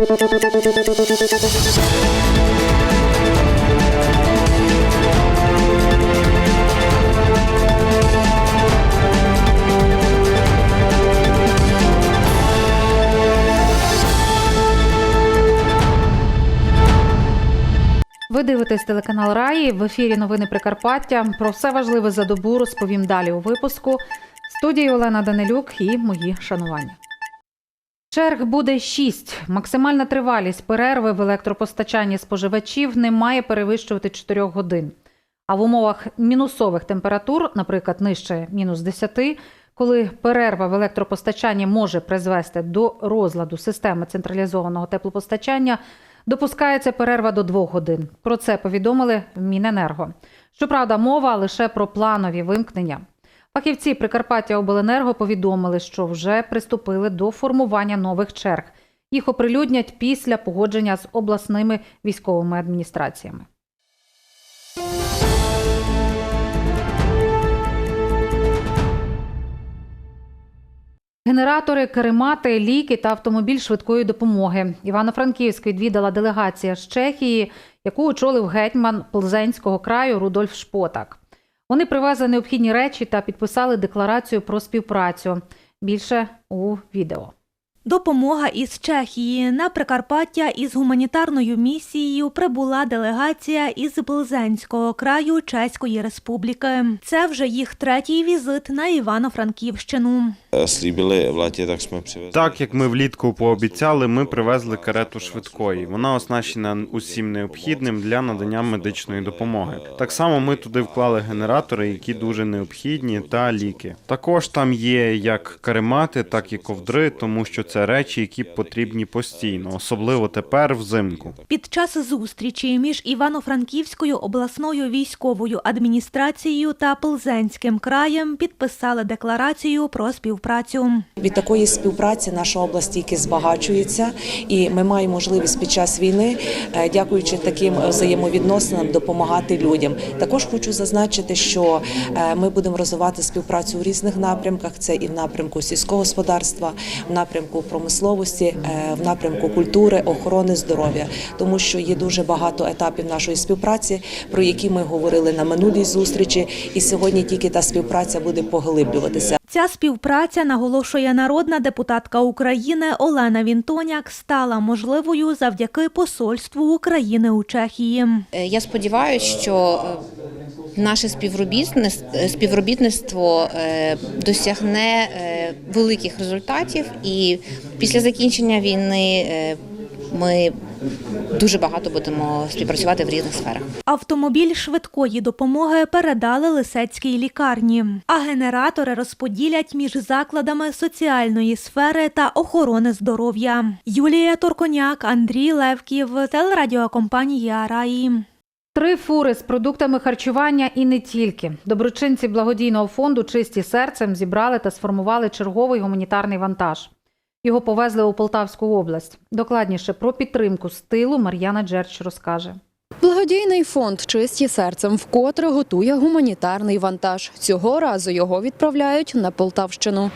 Ви дивитесь телеканал Раї в ефірі Новини Прикарпаття. Про все важливе за добу розповім далі у випуску. В студії Олена Данилюк і мої шанування. Черг буде 6. Максимальна тривалість перерви в електропостачанні споживачів не має перевищувати 4 годин. А в умовах мінусових температур, наприклад, нижче мінус 10, коли перерва в електропостачанні може призвести до розладу системи централізованого теплопостачання, допускається перерва до 2 годин. Про це повідомили в Міненерго. Щоправда, мова лише про планові вимкнення. Фахівці Прикарпаття Обленерго повідомили, що вже приступили до формування нових черг. Їх оприлюднять після погодження з обласними військовими адміністраціями. Генератори, керемати, ліки та автомобіль швидкої допомоги. Івано-Франківськ відвідала делегація з Чехії, яку очолив гетьман Плзенського краю Рудольф Шпотак. Вони привезли необхідні речі та підписали декларацію про співпрацю. Більше у відео. Допомога із Чехії на Прикарпаття із гуманітарною місією прибула делегація із Близенського краю Чеської Республіки. Це вже їх третій візит на Івано-Франківщину. Так як ми влітку пообіцяли, ми привезли карету швидкої. Вона оснащена усім необхідним для надання медичної допомоги. Так само ми туди вклали генератори, які дуже необхідні, та ліки. Також там є як каремати, так і ковдри, тому що це речі, які потрібні постійно, особливо тепер взимку. Під час зустрічі між Івано-Франківською обласною військовою адміністрацією та Плзенським краєм підписали декларацію про співпрацю. Від такої співпраці наша область тільки збагачується, і ми маємо можливість під час війни, е, дякуючи таким взаємовідносинам, допомагати людям. Також хочу зазначити, що е, ми будемо розвивати співпрацю у різних напрямках. Це і в напрямку сільського господарства, в напрямку промисловості, е, в напрямку культури, охорони здоров'я, тому що є дуже багато етапів нашої співпраці, про які ми говорили на минулій зустрічі, і сьогодні тільки та співпраця буде поглиблюватися. Ця співпраця, наголошує народна депутатка України Олена Вінтоняк, стала можливою завдяки посольству України у Чехії. Е, Я сподіваюся, що е, наше співробітництво, співробітництво е, досягне е, великих результатів, і після закінчення війни е, ми дуже багато будемо співпрацювати в різних сферах. Автомобіль швидкої допомоги передали Лисецькій лікарні, а генератори розподілять між закладами соціальної сфери та охорони здоров'я. Юлія Торконяк, Андрій Левків, телерадіокомпанія Раї. Три фури з продуктами харчування і не тільки. Доброчинці благодійного фонду Чисті серцем зібрали та сформували черговий гуманітарний вантаж. Його повезли у Полтавську область. Докладніше про підтримку з тилу Мар'яна Джерч розкаже. Благодійний фонд Чисті серцем вкотре готує гуманітарний вантаж. Цього разу його відправляють на Полтавщину.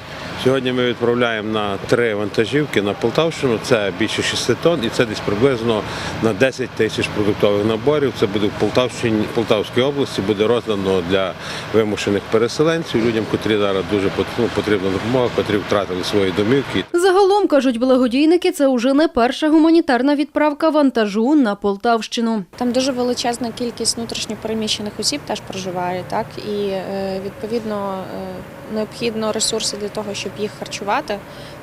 Сьогодні ми відправляємо на три вантажівки на Полтавщину. Це більше 6 тонн і це десь приблизно на 10 тисяч продуктових наборів. Це буде в Полтавщині, Полтавській області, буде роздано для вимушених переселенців, людям, котрі зараз дуже пот- ну, потрібна допомога, котрі втратили свої домівки. Загалом кажуть благодійники, це уже не перша гуманітарна відправка вантажу на Полтавщину. Там дуже величезна кількість внутрішньопереміщених осіб теж проживає, так і е, відповідно е, необхідно ресурси для того, щоб їх харчувати.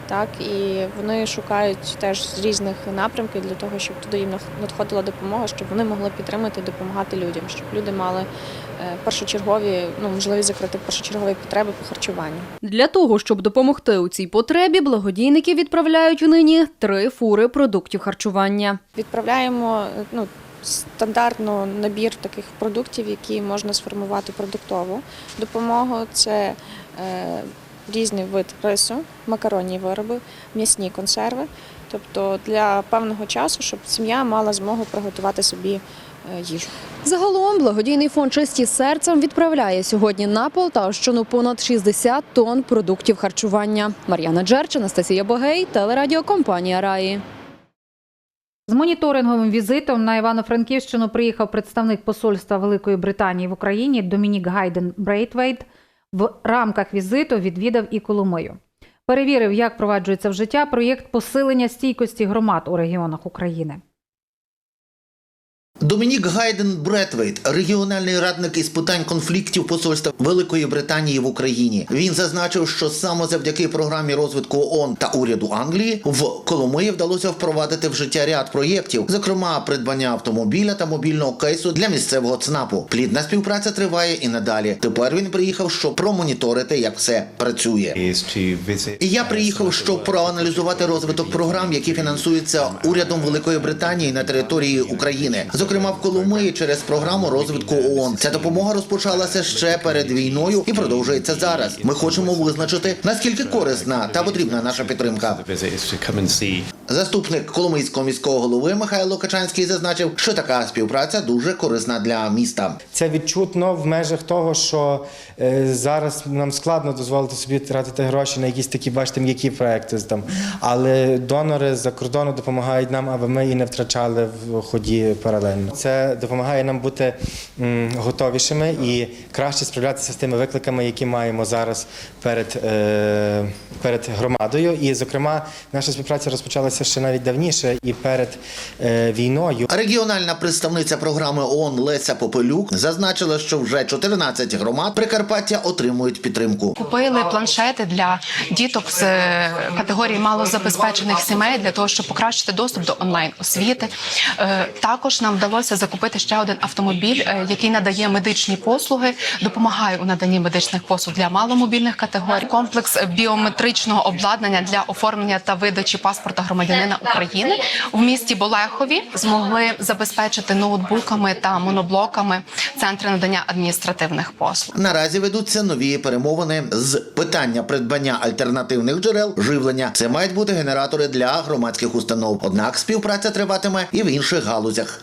Так і вони шукають теж з різних напрямків для того, щоб туди їм надходила допомога, щоб вони могли підтримати, допомагати людям, щоб люди мали е, першочергові, ну можливість закрити першочергові потреби по харчуванню. Для того, щоб допомогти у цій потребі, благодійники відправляють нині три фури продуктів харчування. Відправляємо ну, стандартно набір таких продуктів, які можна сформувати продуктову допомогу. Це е, різний вид рису, макаронні вироби, м'ясні консерви. Тобто для певного часу, щоб сім'я мала змогу приготувати собі е, їжу. Загалом благодійний фонд Чисті серцем відправляє сьогодні на Полтавщину понад 60 тонн продуктів харчування. Мар'яна Джерч, Анастасія Богей, телерадіокомпанія Раї. З моніторинговим візитом на Івано-Франківщину приїхав представник посольства Великої Британії в Україні Домінік Гайден Брейтвейт. В рамках візиту відвідав і Коломию. Перевірив, як впроваджується в життя проєкт посилення стійкості громад у регіонах України. Домінік Гайден Бретвейт, регіональний радник із питань конфліктів посольства Великої Британії в Україні. Він зазначив, що саме завдяки програмі розвитку ООН та уряду Англії в Коломиї вдалося впровадити в життя ряд проєктів, зокрема придбання автомобіля та мобільного кейсу для місцевого ЦНАПу. Плідна співпраця триває і надалі. Тепер він приїхав, щоб промоніторити, як все працює. І я приїхав, щоб проаналізувати розвиток програм, які фінансуються урядом Великої Британії на території України, зокрема в Коломиї через програму розвитку ООН. Ця допомога розпочалася ще перед війною і продовжується зараз. Ми хочемо визначити наскільки корисна та потрібна наша підтримка. Заступник Коломийського міського голови Михайло Качанський зазначив, що така співпраця дуже корисна для міста. Це відчутно в межах того, що е, зараз нам складно дозволити собі тратити гроші на якісь такі, бачите, м'які проекти там. Але донори з-за кордону допомагають нам, аби ми і не втрачали в ході паралельно. Це допомагає нам бути готовішими і краще справлятися з тими викликами, які маємо зараз перед, е, перед громадою. І, зокрема, наша співпраця розпочалася ще навіть давніше і перед е, війною. Регіональна представниця програми ООН Леся Попелюк зазначила, що вже 14 громад Прикарпаття отримують підтримку. Купили планшети для діток з е, категорії малозабезпечених сімей для того, щоб покращити доступ до онлайн освіти. Е, Також нам вдалося закупити ще один автомобіль, е, який надає медичні послуги, допомагає у наданні медичних послуг для маломобільних категорій. Комплекс біометричного обладнання для оформлення та видачі паспорта громадянина України в місті Болехові змогли забезпечити ноутбуками та моноблоками центри надання адміністративних послуг. Наразі ведуться нові перемовини з питання придбання альтернативних джерел живлення. Це мають бути генератори для громадських установ. Однак співпраця триватиме і в інших галузях.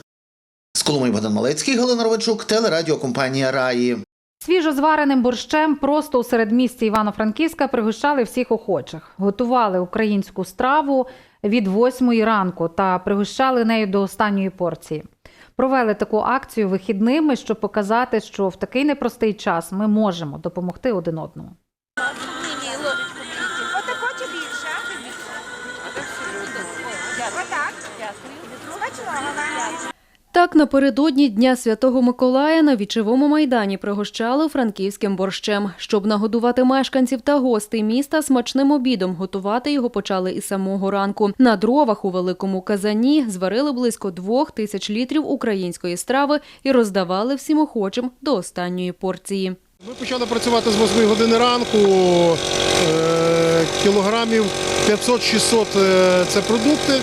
З Коломиї Богдан Малецький, Галина Ровичук, телерадіокомпанія Раї. Свіжозвареним борщем просто у середмісті Івано-Франківська пригощали всіх охочих. Готували українську страву від восьмої ранку та пригощали нею до останньої порції. Провели таку акцію вихідними, щоб показати, що в такий непростий час ми можемо допомогти один одному. Так, напередодні Дня Святого Миколая на вічовому майдані пригощали франківським борщем. Щоб нагодувати мешканців та гостей міста смачним обідом, готувати його почали із самого ранку. На дровах у великому казані зварили близько двох тисяч літрів української страви і роздавали всім охочим до останньої порції. Ми почали працювати з 8 години ранку. Кілограмів 500-600 е, це продукти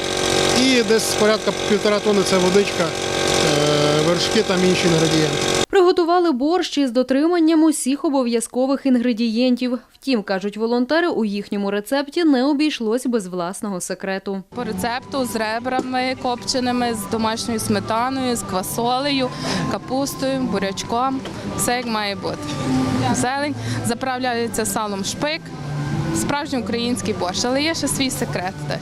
і десь порядка півтора тони це водичка, е, вершки там інші інгредієнти. Приготували борщ із дотриманням усіх обов'язкових інгредієнтів. Втім, кажуть волонтери, у їхньому рецепті не обійшлось без власного секрету. По рецепту з ребрами копченими, з домашньою сметаною, з квасолею, капустою, бурячком. Все як має бути. Зелень заправляється салом шпик. Справжній український борщ, але є ще свій секрет теж.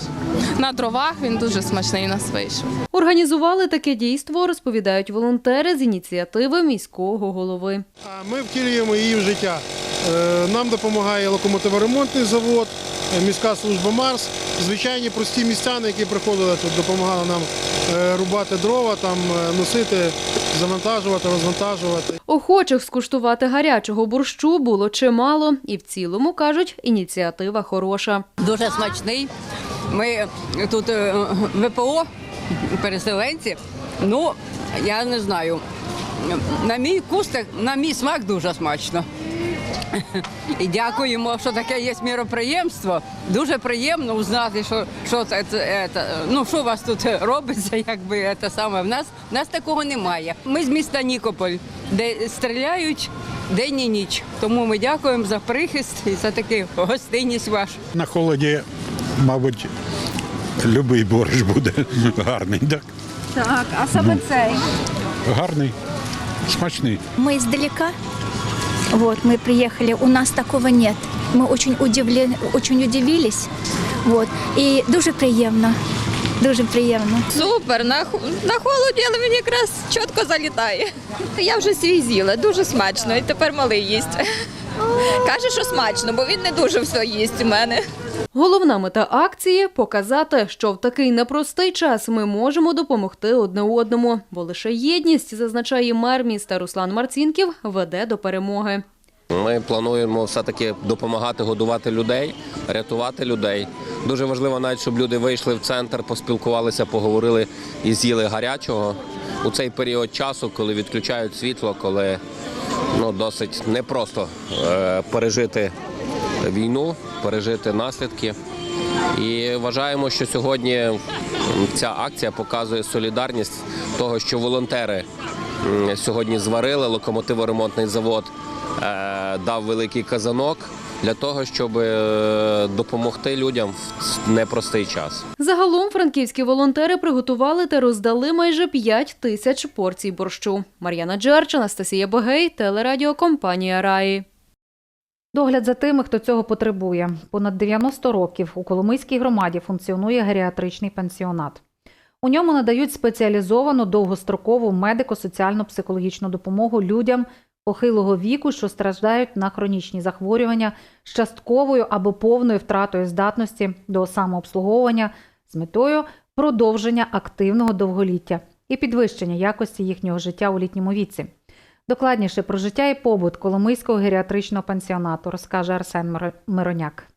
На дровах він дуже смачний у нас вийшов. Організували таке дійство, розповідають волонтери з ініціативи міського голови. А ми втілюємо її в життя. Е, Нам допомагає локомотиворемонтний завод, е, міська служба Марс. Звичайні прості містяни, які приходили тут, допомагали нам е, рубати дрова, там носити, завантажувати, розвантажувати. Охочих скуштувати гарячого борщу було чимало, і в цілому кажуть, ініціатива хороша. Дуже смачний. Ми тут е, ВПО, переселенці. Ну, я не знаю. На мій кустик, на мій смак дуже смачно. І дякуємо, що таке є міроприємство. Дуже приємно узнати, що, що це, це, це, ну, що у вас тут робиться, якби це саме. В нас, в нас такого немає. Ми з міста Нікополь, де стріляють день і ніч. Тому ми дякуємо за прихист і за таку гостинність вашу. На холоді, мабуть, любий борщ буде гарний, так? Так, а саме цей. Гарний, смачний. Мы издалека. Вот, мы приехали, у нас такого нет. Мы очень, удивлен, очень удивились. Вот, и дуже приємно. Дуже приємно. Супер, на, на холоді, але мені якраз чітко залітає. Я вже свій з'їла, дуже смачно, і тепер малий їсть. Каже, що смачно, бо він не дуже все їсть у мене. Головна мета акції показати, що в такий непростий час ми можемо допомогти одне одному, бо лише єдність, зазначає мер міста Руслан Марцінків, веде до перемоги. Ми плануємо все-таки допомагати годувати людей, рятувати людей. Дуже важливо навіть, щоб люди вийшли в центр, поспілкувалися, поговорили і з'їли гарячого у цей період часу, коли відключають світло, коли ну, досить непросто е, пережити війну, пережити наслідки. І вважаємо, що сьогодні ця акція показує солідарність того, що волонтери сьогодні зварили локомотиворемонтний завод, е, дав великий казанок для того, щоб е, допомогти людям в непростий час. Загалом франківські волонтери приготували та роздали майже 5 тисяч порцій борщу. Мар'яна Джерч, Анастасія Богей, телерадіокомпанія Раї. Догляд за тими, хто цього потребує. Понад 90 років у Коломийській громаді функціонує геріатричний пансіонат. У ньому надають спеціалізовану довгострокову медико-соціально-психологічну допомогу людям похилого віку, що страждають на хронічні захворювання з частковою або повною втратою здатності до самообслуговування з метою продовження активного довголіття і підвищення якості їхнього життя у літньому віці. Докладніше про життя і побут Коломийського геріатричного пансіонату розкаже Арсен Миро- Мироняк.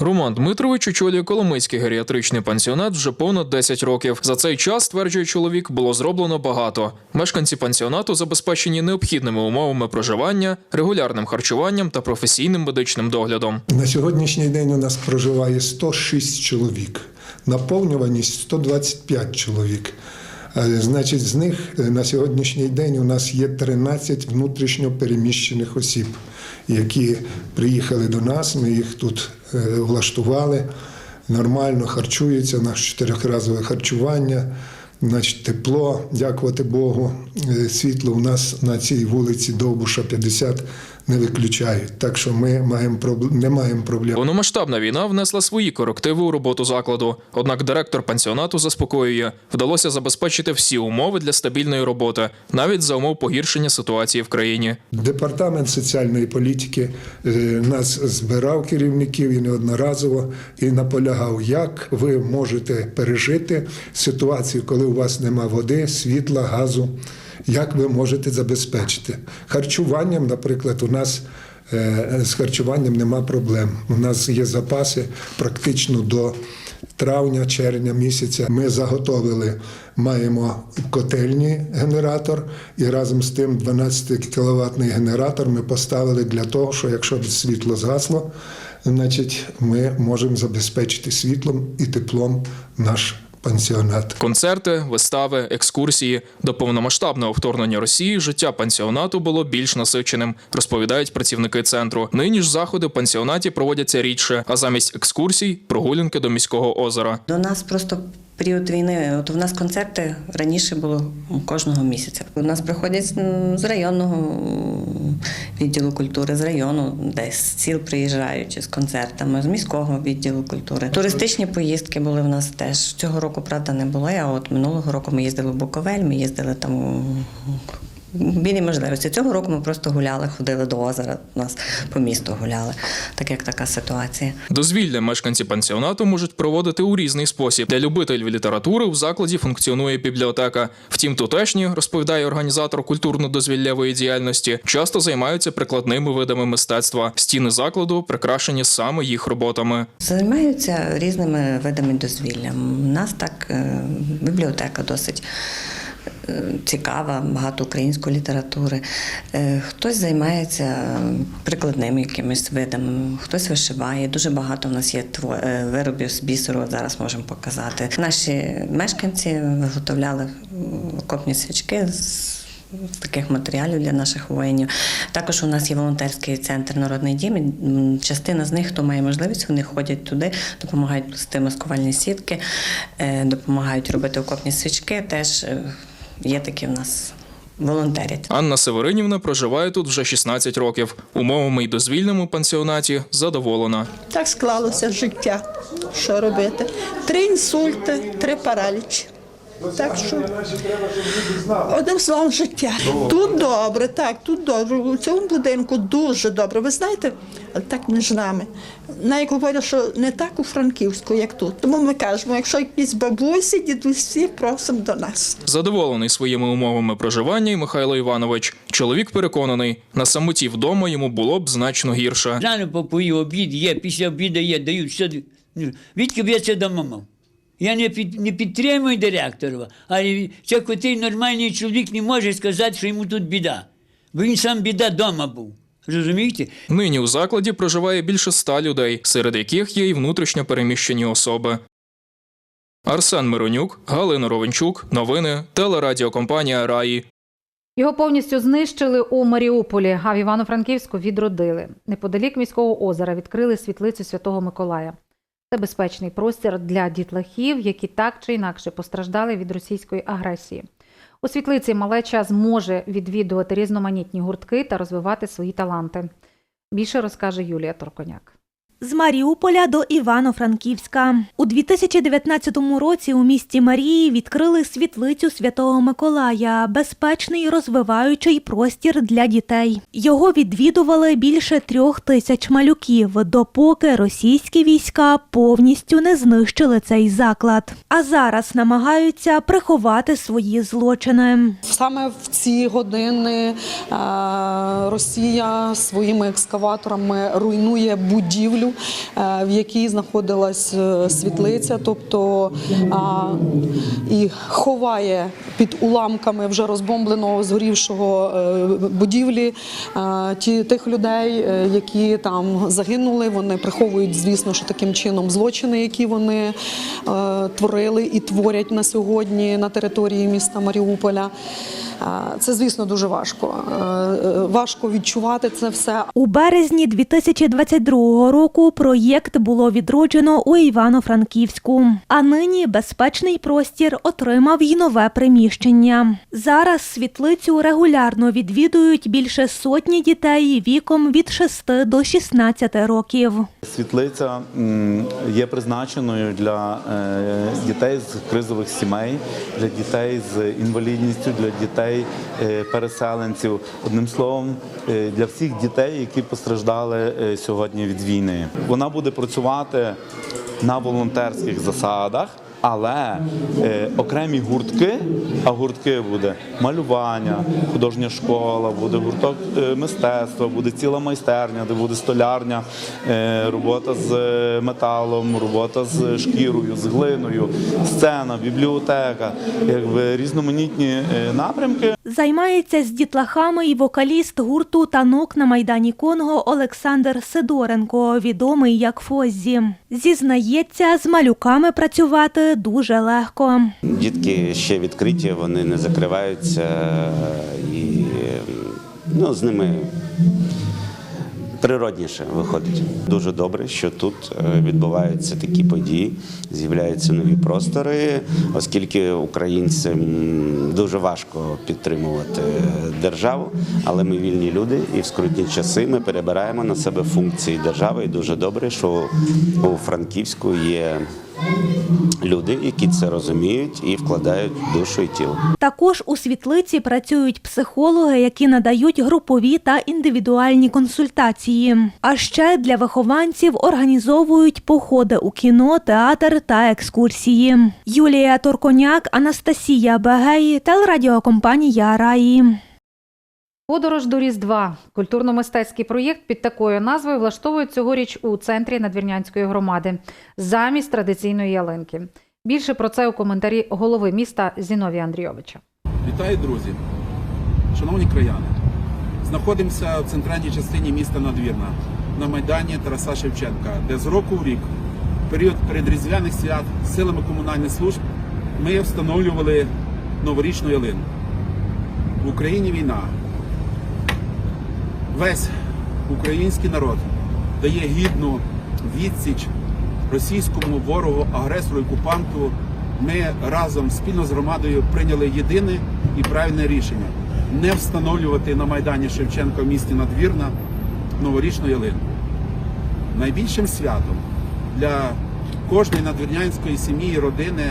Роман Дмитрович очолює Коломийський геріатричний пансіонат вже понад 10 років. За цей час, стверджує чоловік, було зроблено багато. Мешканці пансіонату забезпечені необхідними умовами проживання, регулярним харчуванням та професійним медичним доглядом. На сьогоднішній день у нас проживає 106 чоловік, наповнюваність 125 чоловік. Е, Значить, з них е, на сьогоднішній день у нас є 13 внутрішньо переміщених осіб, які приїхали до нас. Ми їх тут е, влаштували, нормально харчуються, наше чотирьохразове харчування. Значить, тепло, дякувати Богу. Е, Світло у нас на цій вулиці Довбуша 50 не виключають. Так що ми маємо проблем, не маємо проблем. Повномасштабна війна внесла свої корективи у роботу закладу. Однак директор пансіонату заспокоює, вдалося забезпечити всі умови для стабільної роботи, навіть за умов погіршення ситуації в країні. Департамент соціальної політики е, нас збирав керівників і неодноразово і наполягав, як ви можете пережити ситуацію, коли у вас нема води, світла, газу. Як ви можете забезпечити харчуванням, наприклад, у нас е, з харчуванням нема проблем. У нас є запаси практично до травня, червня місяця. Ми заготовили, маємо котельні генератор, і разом з тим 12 кіловатний генератор ми поставили для того, що якщо світло згасло, значить ми можемо забезпечити світлом і теплом наш пансіонат. Концерти, вистави, екскурсії до повномасштабного вторгнення Росії життя пансіонату було більш насиченим, розповідають працівники центру. Нині ж заходи в пансіонаті проводяться рідше, а замість екскурсій прогулянки до міського озера. До нас просто період війни. От у нас концерти раніше було кожного місяця. У нас приходять з районного відділу культури, з району, десь з сіл приїжджаючи з концертами, з міського відділу культури. Туристичні поїздки були в нас теж. Цього року, правда, не було. А от минулого року ми їздили в Буковель, ми їздили там. М, можливості. Цього року ми просто гуляли, ходили до озера. У нас по місту гуляли, так як така ситуація. Дозвілля мешканці пансіонату можуть проводити у різний спосіб. Для любителів літератури в закладі функціонує бібліотека. Втім, тутешні, розповідає організатор культурно-дозвіллявої діяльності, часто займаються прикладними видами мистецтва. Стіни закладу прикрашені саме їх роботами. Займаються різними видами дозвілля. У нас так е, бібліотека досить. Цікава, багато української літератури. Е, Хтось займається прикладними якимись видами, хтось вишиває. Дуже багато в нас є е, виробів з бісеру. Зараз можемо показати. Наші мешканці виготовляли м, окопні свічки з таких матеріалів для наших воїнів. Також у нас є волонтерський центр Народний дім. Частина з них, хто має можливість, вони ходять туди, допомагають плести маскувальні сітки, е, допомагають робити окопні свічки. Теж є такі в нас волонтерять. Анна Северинівна проживає тут вже 16 років. Умовами й дозвільному пансіонаті задоволена. Так склалося життя. Що робити? Три інсульти, три паралічі. Так що одним словом життя. Тут добре, так, тут добре. У цьому будинку дуже добре. Ви знаєте, але так між нами. Навіть говорять, що не так у Франківську, як тут. Тому ми кажемо, якщо якісь бабусі, дідусі, просимо до нас. Задоволений своїми умовами проживання й Михайло Іванович. Чоловік переконаний, на самоті вдома йому було б значно гірше. Рано попою обід є, після обіду є, дають все. Відки б я це дома мав? Я не, під, не підтримую директора, але це котрий нормальний чоловік не може сказати, що йому тут біда. Бо він сам біда вдома був. Розумієте? Нині у закладі проживає більше ста людей, серед яких є й внутрішньо переміщені особи. Арсен Миронюк, Галина Ровенчук, новини, телерадіокомпанія Раї. Його повністю знищили у Маріуполі, а в Івано-Франківську відродили. Неподалік міського озера відкрили світлицю Святого Миколая. Це безпечний простір для дітлахів, які так чи інакше постраждали від російської агресії. У світлиці малеча зможе відвідувати різноманітні гуртки та розвивати свої таланти. Більше розкаже Юлія Торконяк. З Маріуполя до Івано-Франківська у 2019 році у місті Марії відкрили світлицю Святого Миколая, безпечний розвиваючий простір для дітей. Його відвідували більше трьох тисяч малюків, допоки російські війська повністю не знищили цей заклад. А зараз намагаються приховати свої злочини. Саме в ці години е, Росія своїми екскаваторами руйнує будівлю, в якій знаходилась е, світлиця, тобто е, і ховає під уламками вже розбомбленого згорівшого е, будівлі е, тих людей, е, які там загинули. Вони приховують, звісно, що таким чином злочини, які вони е, творили і творять на сьогодні на території міста Маріуполя. Це, звісно, дуже важко. Е, е, Важко відчувати це все. У березні 2022 року проєкт було відроджено у Івано-Франківську. А нині безпечний простір отримав й нове приміщення. Зараз світлицю регулярно відвідують більше сотні дітей віком від 6 до 16 років. Світлиця є призначеною для е, дітей з кризових сімей, для дітей з інвалідністю, для дітей е, переселенців. Одним словом, е, для всіх дітей, які постраждали е, сьогодні від війни. Вона буде працювати на волонтерських засадах. Але е, окремі гуртки, а гуртки буде малювання, художня школа, буде гурток е, мистецтва, буде ціла майстерня, де буде столярня, е, робота з е, металом, робота з шкірою, з глиною, сцена, бібліотека, якби різноманітні е, напрямки. Займається з дітлахами і вокаліст гурту танок на майдані Конго Олександр Сидоренко, відомий як Фоззі. Зізнається, з малюками працювати дуже легко. Дітки ще відкриті, вони не закриваються і ну, з ними природніше виходить. Дуже добре, що тут е, відбуваються такі події, з'являються нові простори, оскільки українцям дуже важко підтримувати державу, але ми вільні люди, і в скрутні часи ми перебираємо на себе функції держави. І дуже добре, що у Франківську є люди, які це розуміють і вкладають душу і тіло. Також у світлиці працюють психологи, які надають групові та індивідуальні консультації. А ще для вихованців організовують походи у кіно, театр та екскурсії. Юлія Торконяк, Анастасія Бегей, телерадіокомпанія Раї. Подорож до Різдва. Культурно-мистецький проєкт під такою назвою влаштовують цьогоріч у центрі Надвірнянської громади замість традиційної ялинки. Більше про це у коментарі голови міста Зіновія Андрійовича. Вітаю, друзі! Шановні краяни! Знаходимося в центральній частині міста Надвірна на майдані Тараса Шевченка, де з року в рік, в період передріздвяних свят, силами комунальних служб ми встановлювали новорічну ялину. В Україні війна. Весь український народ дає гідну відсіч російському ворогу, агресору, окупанту. Ми разом спільно з громадою прийняли єдине і правильне рішення не встановлювати на Майдані Шевченка в місті Надвірна новорічну ялинку. Найбільшим святом для кожної надвірнянської сім'ї і родини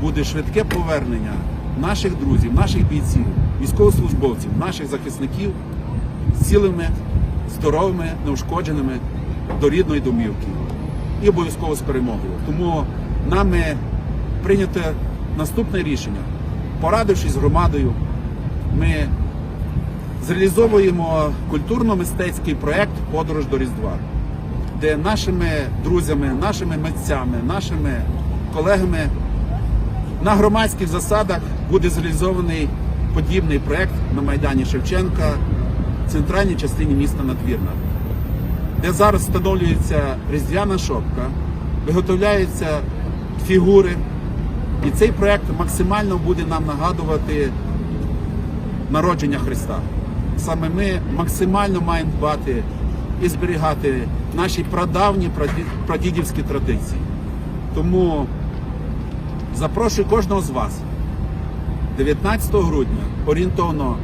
буде швидке повернення наших друзів, наших бійців, військовослужбовців, наших захисників цілими, здоровими, неушкодженими до рідної домівки і обов'язково з перемогою. Тому нами прийнято наступне рішення. Порадившись з громадою, ми зреалізовуємо культурно-мистецький проєкт Подорож до Різдва, де нашими друзями, нашими митцями, нашими колегами на громадських засадах буде зреалізований подібний проєкт на Майдані Шевченка центральній частині міста Надвірна, де зараз встановлюється різдвяна шопка, виготовляються фігури. І цей проєкт максимально буде нам нагадувати народження Христа. Саме ми максимально маємо дбати і зберігати наші прадавні прадідівські традиції. Тому запрошую кожного з вас 19 грудня орієнтовно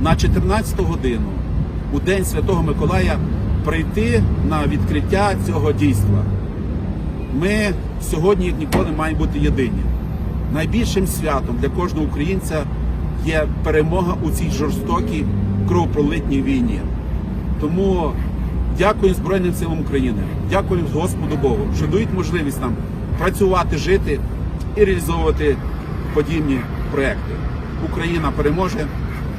на 14 годину у День Святого Миколая прийти на відкриття цього дійства. Ми сьогодні, як ніколи, маємо бути єдині. Найбільшим святом для кожного українця є перемога у цій жорстокій кровопролитній війні. Тому дякую Збройним силам України, дякую Господу Богу, що дають можливість нам працювати, жити і реалізовувати подібні проекти. Україна переможе.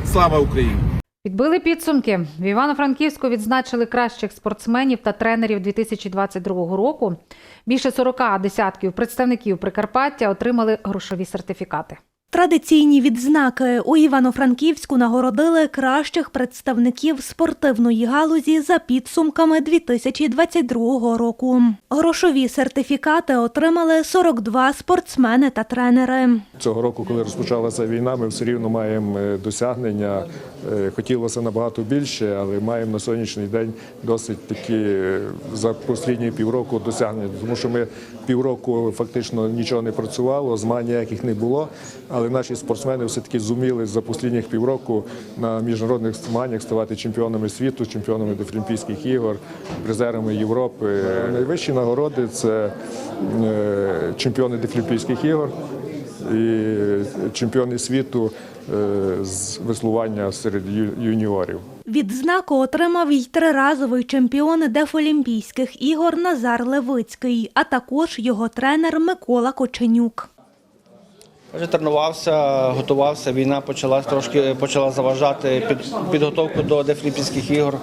Слава Україні! Підбили підсумки. В Івано-Франківську відзначили кращих спортсменів та тренерів 2022 року. Більше 40 десятків представників Прикарпаття отримали грошові сертифікати. Традиційні відзнаки у Івано-Франківську нагородили кращих представників спортивної галузі за підсумками 2022 року. Грошові сертифікати отримали 42 спортсмени та тренери. Цього року, коли розпочалася війна, ми все рівно маємо е, досягнення. Е, Хотілося набагато більше, але маємо на сьогоднішній день досить такі е, за останні півроку досягнення. Тому що ми півроку фактично нічого не працювало, змагань ніяких не було. Але наші спортсмени все-таки зуміли за останніх півроку на міжнародних змаганнях ставати чемпіонами світу, чемпіонами Дефлімпійських ігор, призерами Європи. Найвищі нагороди це е, чемпіони Дефлімпійських ігор і чемпіони світу е, з веслування серед юніорів. Відзнаку отримав й триразовий чемпіон Дефолімпійських ігор Назар Левицький, а також його тренер Микола Коченюк. Вже тренувався, готувався. Війна почала трошки почала заважати під підготовку до Дефлімпійських ігор.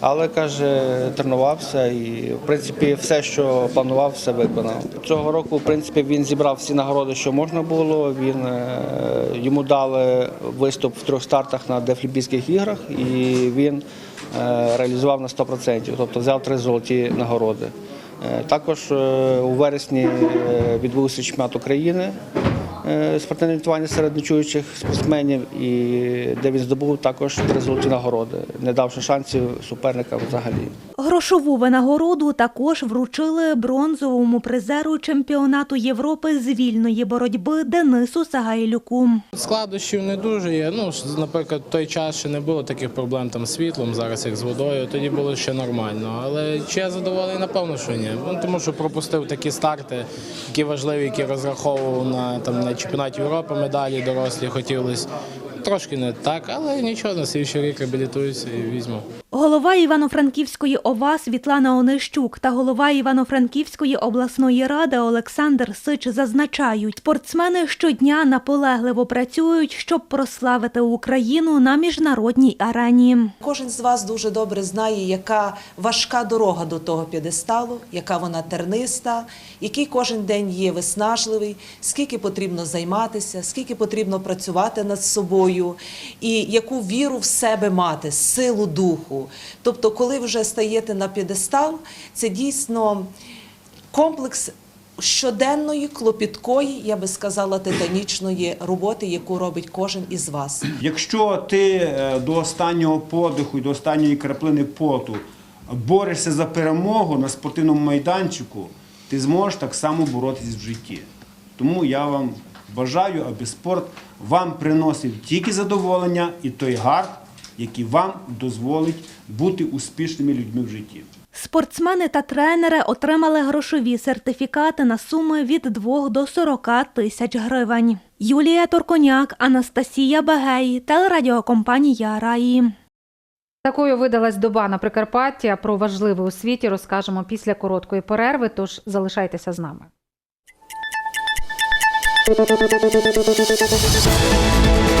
Але каже, тренувався і в принципі все, що планував, все виконав. Цього року, в принципі, він зібрав всі нагороди, що можна було. Він е, йому дали виступ в трьох стартах на Дефлімпійських іграх, і він е, реалізував на 100%, тобто взяв три золоті нагороди. Е, Також у вересні відбувся чемпіонат України спортивне орієнтування серед нечуючих спортсменів, і де він здобув також три нагороди, не давши шансів суперникам взагалі. Грошову винагороду також вручили бронзовому призеру чемпіонату Європи з вільної боротьби Денису Сагайлюку. Складощів не дуже є. Ну, наприклад, той час ще не було таких проблем там з світлом, зараз як з водою, тоді було ще нормально. Але чи я задоволений, напевно, що ні. Ну, тому що пропустив такі старти, які важливі, які розраховував на, там, на чемпіонаті Європи медалі дорослі, хотілося. Трошки не так, але нічого, на слідчий рік реабілітуюся і візьму. Голова Івано-Франківської ОВА Світлана Онищук та голова Івано-Франківської обласної ради Олександр Сич зазначають, спортсмени щодня наполегливо працюють, щоб прославити Україну на міжнародній арені. Кожен з вас дуже добре знає, яка важка дорога до того п'єдесталу, яка вона терниста, який кожен день є виснажливий, скільки потрібно займатися, скільки потрібно працювати над собою, і яку віру в себе мати, силу духу. Тобто, коли вже стаєте на п'єдестал, це дійсно комплекс щоденної, клопіткої, я би сказала, титанічної роботи, яку робить кожен із вас. Якщо ти е, до останнього подиху і до останньої краплини поту борешся за перемогу на спортивному майданчику, ти зможеш так само боротись в житті. Тому я вам Бажаю, аби спорт вам приносив тільки задоволення і той гард, який вам дозволить бути успішними людьми в житті. Спортсмени та тренери отримали грошові сертифікати на суми від 2 до 40 тисяч гривень. Юлія Торконяк, Анастасія Бегей, телерадіокомпанія Раї. Такою видалась доба на Прикарпатті. Про важливе у світі розкажемо після короткої перерви, тож залишайтеся з нами. Thank you.